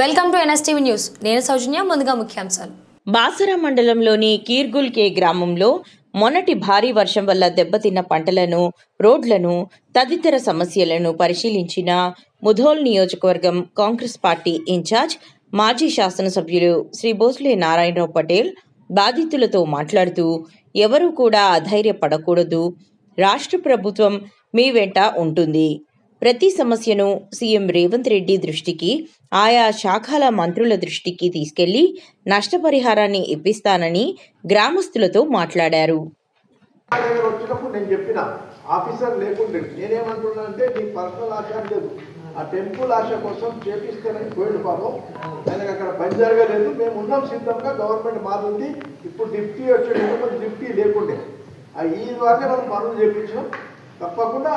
Welcome to NSTV news. నేను సౌజన్య ముందుగా ముఖ్యాంశాలు. బాసరా మండలంలోని కీర్గుల్ కే గ్రామంలో మొన్నటి భారీ వర్షం వల్ల దెబ్బతిన్న పంటలను రోడ్లను తదితర సమస్యలను పరిశీలించిన ముధోల్ నియోజకవర్గం కాంగ్రెస్ పార్టీ ఇన్ఛార్జ్ మాజీ శాసనసభ్యులు శ్రీ భోస్లే నారాయణరావు పటేల్ బాధితులతో మాట్లాడుతూ ఎవరూ కూడా అధైర్యపడకూడదు. రాష్ట్ర ప్రభుత్వం మీ వెంట ఉంటుంది. ప్రతి సమస్యను సీఎం రేవంత్ రెడ్డి దృష్టికి ఆయా శాఖల మంత్రుల దృష్టికి తీసుకెళ్ళి నష్టపరిహారాన్ని ఇప్పిస్తానని గ్రామస్తులతో మాట్లాడారు. వచ్చినప్పుడు నేను చెప్పిన ఆఫీసర్ లేకుండే నేనేమంటున్నా అంటే నీ పర్సనల్ ఆశ లేదు. ఆ టెంపుల్ ఆశ కోసం చేపిస్తానని పోయిన పాపం. ఆయనకు అక్కడ పని జరగలేదు మేము ఉన్నాం సిద్ధంగా గవర్నమెంట్ మారుంది. ఇప్పుడు డిప్టీ వచ్చే డిప్టీ లేకుండే ఈ ద్వారా మనం పనులు చేపించాం తప్పకుండా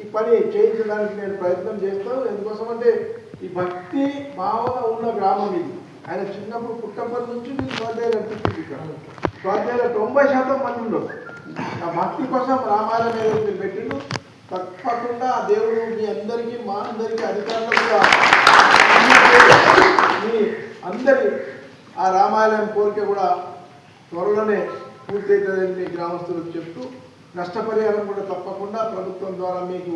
ఈ పని చేయించడానికి నేను ప్రయత్నం చేస్తాను. ఎందుకోసం అంటే ఈ భక్తి భావన ఉన్న గ్రామం ఇది. ఆయన చిన్నప్పుడు పుట్టప్పటి నుంచి నేను స్వాధ్యాయులు అనిపిస్తుంది ఇక్కడ స్వాధ్యాయులు తొంభై శాతం మంది ఉండవు ఆ భక్తి కోసం రామాయణం ఏదో పెట్టిండు తప్పకుండా ఆ దేవుడు మీ అందరికీ మా అందరికీ అధికారులు కూడా మీ అందరి ఆ రామాయణం కోరిక కూడా త్వరలోనే పూర్తవుతుందని మీ గ్రామస్తులకు చెప్తూ నష్టపరిహారం కూడా తప్పకుండా ప్రభుత్వం ద్వారా మీకు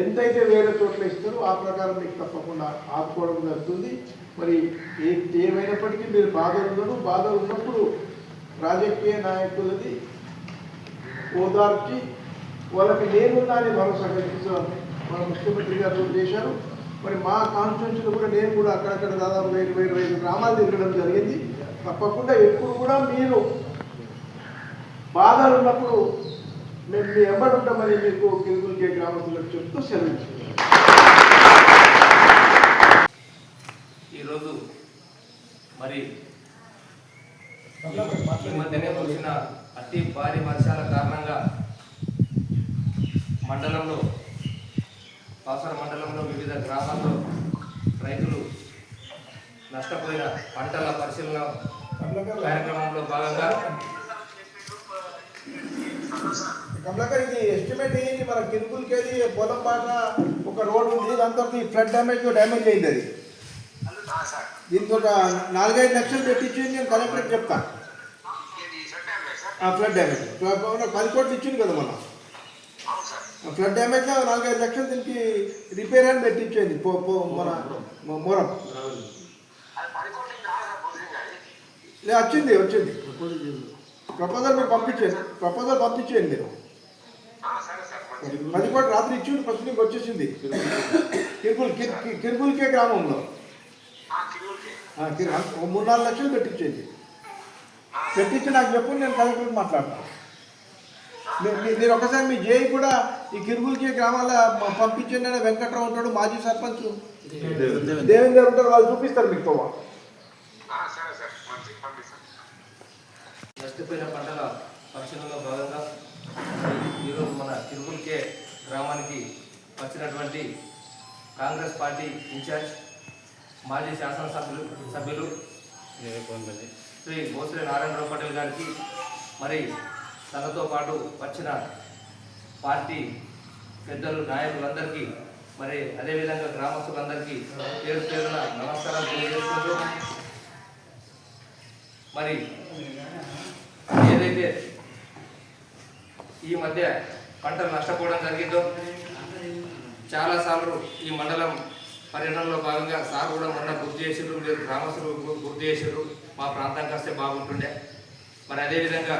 ఎంతైతే వేరే చోట్ల ఇస్తారో ఆ ప్రకారం మీకు తప్పకుండా ఆదుకోవడం జరుగుతుంది. మరి ఏ ఏమైనప్పటికీ మీరు బాధ ఉండదు బాధ ఉన్నప్పుడు రాజకీయ నాయకులది ఓదార్చి వాళ్ళకి నేనున్నా అని భరోసా కల్పించడం మన ముఖ్యమంత్రి గారు చేశారు. మరి మా కాన్స్టిట్యూన్సీలో కూడా నేను కూడా అక్కడక్కడ దాదాపు వేరు వేరు వేరు గ్రామాలు తిరగడం జరిగింది. తప్పకుండా ఎప్పుడు కూడా మీరు బాధలు ఉన్నప్పుడు మేము మీ ఎంబడి ఉంటామని మీకు కిరుగులకే గ్రామస్తులకు చెప్తూ సెలవు ఈరోజు మరి ఈ మధ్యనే కురిసిన అతి భారీ వర్షాల కారణంగా మండలంలో కాసర మండలంలో వివిధ గ్రామాల్లో రైతులు నష్టపోయిన పంటల పరిశీలన కార్యక్రమంలో భాగంగా కమలాకర్ ఇది ఎస్టిమేట్ అయ్యింది మన కిరుగులకేది పొలం పాట ఒక రోడ్ ఉంది దాంతో ఫ్లడ్ డ్యామేజ్ డ్యామేజ్ అయింది అది దీంతో నాలుగైదు లక్షలు పెట్టించి నేను కలెక్టర్కి చెప్తా. ఆ ఫ్లడ్ డ్యామేజ్. పది కోట్లు ఇచ్చింది కదా మనం ఫ్లడ్ డ్యామేజ్ నాలుగైదు లక్షలు దీనికి రిపేర్ అని పెట్టించేది మన మొరం. వచ్చింది వచ్చింది. ప్రపోజల్ మీరు పంపించేయండి ప్రపోజల్ పంపించేయండి మీరు. పది కోట్లు రాత్రి ఇచ్చిండు ఫస్ట్ నీకు వచ్చేసింది. కిర్బుల్ కిర్- కిర్- కిర్బుల్కే గ్రామంలో. మూడు నాలుగు లక్షలు పెట్టించేయండి పెట్టించి నాకు చెప్పు నేను కలెక్టర్ మాట్లాడతాను మీరు ఒకసారి మీ జేఈ కూడా ఈ కిరుగులకి గ్రామాల ప- పంపించండి అనే వెంకట్రావు ఉంటాడు మాజీ సర్పంచ్. దేవేందర్. ఉంటారు వాళ్ళు చూపిస్తారు మీకు తోవ. నష్టపోయిన పంటల పరిశీలనలో భాగంగా తిరుమలకే గ్రామానికి వచ్చినటువంటి కాంగ్రెస్ పార్టీ ఇన్ఛార్జ్ మాజీ శాసనసభ్యులు సభ్యులు శ్రీ భోసరే నారాయణరావు పటేల్ గారికి మరి తనతో పాటు వచ్చిన పార్టీ పెద్దలు నాయకులందరికీ మరి అదేవిధంగా గ్రామస్తులందరికీ పేరు పేరున నమస్కారం తెలియజేసుకుంటూ మరి ఏదైతే ఈ మధ్య పంటలు నష్టపోవడం జరిగిందో? చాలాసార్లు ఈ మండలం పర్యటనలో భాగంగా సార్ కూడా మొన్న గుర్తు చేసారు మీరు గ్రామస్తులు గుర్తు చేసారు మా ప్రాంతానికి వస్తే బాగుంటుండే. మరి అదేవిధంగా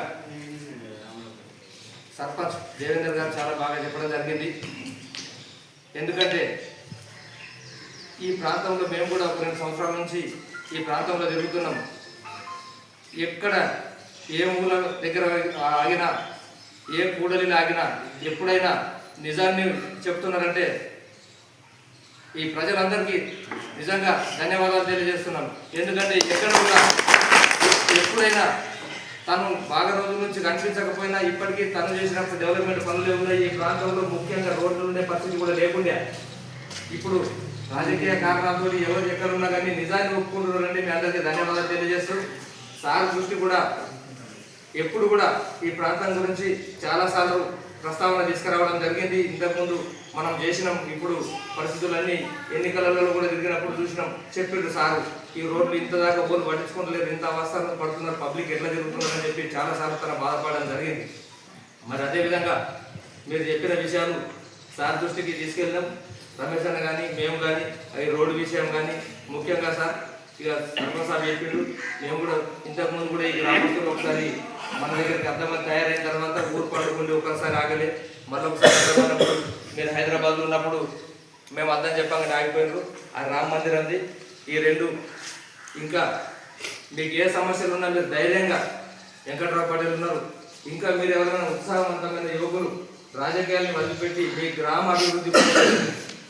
సర్పంచ్ దేవేందర్ గారు చాలా బాగా చెప్పడం జరిగింది. ఎందుకంటే ఈ ప్రాంతంలో మేము కూడా ఒక రెండు సంవత్సరాల నుంచి ఈ ప్రాంతంలో తిరుగుతున్నాం. ఎక్కడ ఏ మూల దగ్గర ఆగినా ఏ కూడలిలో ఆగినా ఎప్పుడైనా నిజాన్ని చెప్తున్నారంటే ఈ ప్రజలందరికీ నిజంగా ధన్యవాదాలు తెలియజేస్తున్నాను. ఎందుకంటే ఎక్కడ కూడా ఎప్పుడైనా తను బాగా రోజుల నుంచి కనిపించకపోయినా ఇప్పటికీ తను చేసిన డెవలప్మెంట్ పనులు ఉన్నాయి ఈ ప్రాంతంలో ముఖ్యంగా రోడ్లు ఉండే పరిస్థితి కూడా లేకుండే. ఇప్పుడు రాజకీయ కారణాలతో ఎవరు ఎక్కడ ఉన్నా కానీ నిజాన్ని ఒప్పుకుంటున్నారంటే మీ అందరికీ ధన్యవాదాలు తెలియజేస్తూ సార్ దృష్టి కూడా ఎప్పుడు కూడా ఈ ప్రాంతం గురించి చాలాసార్లు ప్రస్తావన తీసుకురావడం జరిగింది. ఇంతకుముందు మనం చేసినాం. ఇప్పుడు పరిస్థితులన్నీ ఎన్నికలలో కూడా తిరిగినప్పుడు చూసినాం. చెప్పిండు సారు ఈ రోడ్లు ఇంత దాకా పోలు పట్టించుకుంటలేరు. ఇంత అవస్థలు పడుతున్నారు. పబ్లిక్ ఎట్లా తిరుగుతున్నారని చెప్పి చాలాసార్లు తన బాధపడడం జరిగింది. మరి అదేవిధంగా మీరు చెప్పిన విషయాలు సార్ దృష్టికి తీసుకెళ్ళాం రమేష్ అన్న కానీ మేము కానీ అది రోడ్డు విషయం కానీ ముఖ్యంగా సార్ ఇక సర్పంచ్ సార్ చెప్పిండు. మేము కూడా ఇంతకుముందు కూడా ఈ గ్రామస్తులు ఒకసారి మన దగ్గరికి అర్థమంది తయారైన తర్వాత ఊరు పడుకుండి ఒకసారి ఆగలే. మళ్ళీ ఒకసారి మీరు హైదరాబాద్లో ఉన్నప్పుడు మేము అర్థం చెప్పాక ఆగిపోయినారు. ఆ రామ మందిరంది ఈ రెండు ఇంకా మీకు ఏ సమస్యలు ఉన్నా మీరు ధైర్యంగా వెంకట్రావు పటేల్ ఉన్నారు. ఇంకా మీరు ఎవరైనా ఉత్సాహవంతమైన యువకులు రాజకీయాలను వదిలిపెట్టి మీ గ్రామ అభివృద్ధి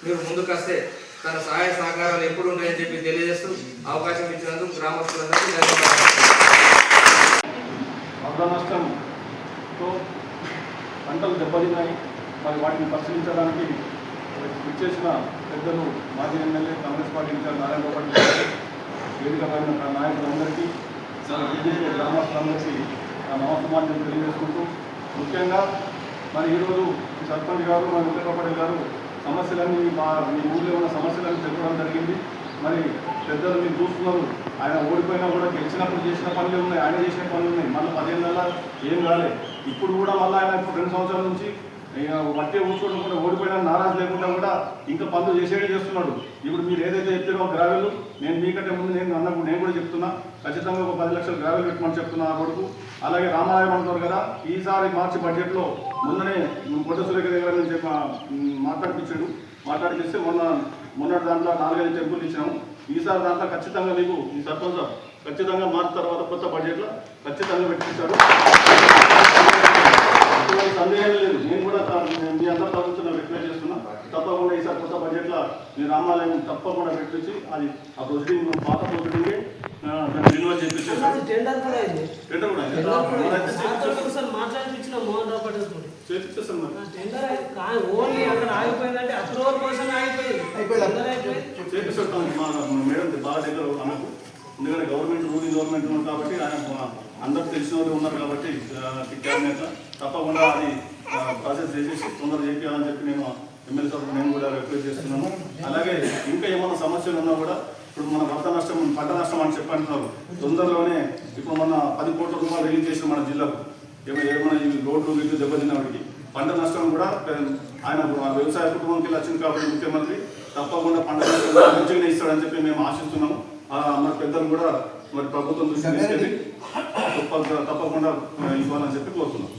మీరు ముందుకొస్తే తన సహాయ సహకారాలు ఎప్పుడు ఉన్నాయని చెప్పి తెలియజేస్తూ అవకాశం ఇచ్చినందుకు గ్రామస్తులందరికీ ధన్యవాదాలు. వరద నష్టంతో పంటలు దెబ్బతిన్నాయి. మరి వాటిని పరిశీలించడానికి విచ్చేసిన పెద్దలు మాజీ MLA Congress party incharge Narayana Gopal వేదిక పడిన నాయకులందరికీ బీజేపీ గ్రామస్తులందరికీ నా నమస్కారం తెలియజేసుకుంటూ ముఖ్యంగా మరి ఈరోజు మీ సర్పంచ్ గారు మరి వెంకటరాపడి గారు సమస్యలన్నీ మా మీ ఊళ్ళో ఉన్న సమస్యలను చెప్పడం జరిగింది. మరి పెద్దలు మీరు చూస్తున్నారు. ఆయన ఓడిపోయినా కూడా గెలిచినప్పుడు చేసిన పనులు ఉన్నాయి ఆయన చేసిన పనులు ఉన్నాయి. మళ్ళీ పదిహేను నెలల ఏం రాలేదు ఇప్పుడు కూడా మళ్ళీ ఆయన రెండు సంవత్సరాల నుంచి ఇక వట్టే కూర్చోవడం కూడా ఓడిపోయినా నారాజు లేకుండా కూడా ఇంకా పనులు చేసేది చేస్తున్నాడు. ఇప్పుడు మీరు ఏదైతే చెప్తారో గ్రావెల్ నేను మీకంటే ముందు నేను అన్నప్పుడు నేను కూడా చెప్తున్నా ఖచ్చితంగా ఒక పది లక్షలు గ్రావెల్ పెట్టమని చెప్తున్నా ఆ కొడుకు. అలాగే రామాలయం అంటారు కదా ఈసారి మార్చి బడ్జెట్లో ముందనే కొత్త సురేఖ దగ్గర నుంచి మాట్లాడిపించాడు. మాట్లాడిపిస్తే మొన్న మొన్నటి దాంట్లో నాలుగైదు టెంపుల్ ఇచ్చినాము. ఈసారి దాంట్లో ఖచ్చితంగా మీకు ఈ సర్పంచ్ ఖచ్చితంగా మార్చి తర్వాత కొత్త బడ్జెట్లో ఖచ్చితంగా పెట్టించాడు. సందేహం లేదు. అందరూ తగ్గుతున్న రిక్వెస్ట్ చేస్తున్నా. తప్పకుండా ఈసారి కొత్త బడ్జెట్లో మీ రామాలయం తప్పకుండా పెట్టించి అది ఆ ప్రొసీడింగ్ పాత ప్రొసీడింగ్ రిన్యూవల్ టెండర్ కూడా అయింది. టెండర్ కూడా మరి. టెండర్ ఓన్లీ అక్కడ ఆగిపోయిందంటే అప్రూవల్ కోసం ఆగిపోయింది. చేపిస్తాం మేడం బాగా దగ్గర ఆమెకు. ఎందుకంటే గవర్నమెంట్ రూలింగ్ గవర్నమెంట్ ఉంది కాబట్టి ఆయన అందరికి తెలిసిన వాళ్ళు ఉన్నారు కాబట్టి క్యాబినెట్ తప్పకుండా అది ప్రాసెస్ చేసేసి తొందరగా చేయాలని చెప్పి నేను ఎమ్మెల్యే సార్ నేను కూడా రిక్వెస్ట్ చేస్తున్నాను. అలాగే ఇంకా ఏమైనా సమస్యలు ఉన్నా కూడా ఇప్పుడు మన పంట నష్టం పంట నష్టం అని చెప్పి అంటున్నారు. తొందరలోనే ఇప్పుడు మన పది కోట్ల రూపాయలు రిలీజ్ చేసిన మన జిల్లాకు. ఏమైనా ఏమైనా ఈ రోడ్లు వీళ్ళు దెబ్బతిన్నవాడికి పంట నష్టం కూడా ఆయన వ్యవసాయ కుటుంబంకి వచ్చింది కాబట్టి ముఖ్యమంత్రి తప్పకుండా పంట నష్టం మంచిగానే ఇస్తాడని చెప్పి మేము ఆశిస్తున్నాము. ఆ, మరి పెద్దలు కూడా మరి ప్రభుత్వం దృష్టి తీసుకెళ్ళి తప్పకుండా ఇవ్వాలని చెప్పి కోరుతున్నాం.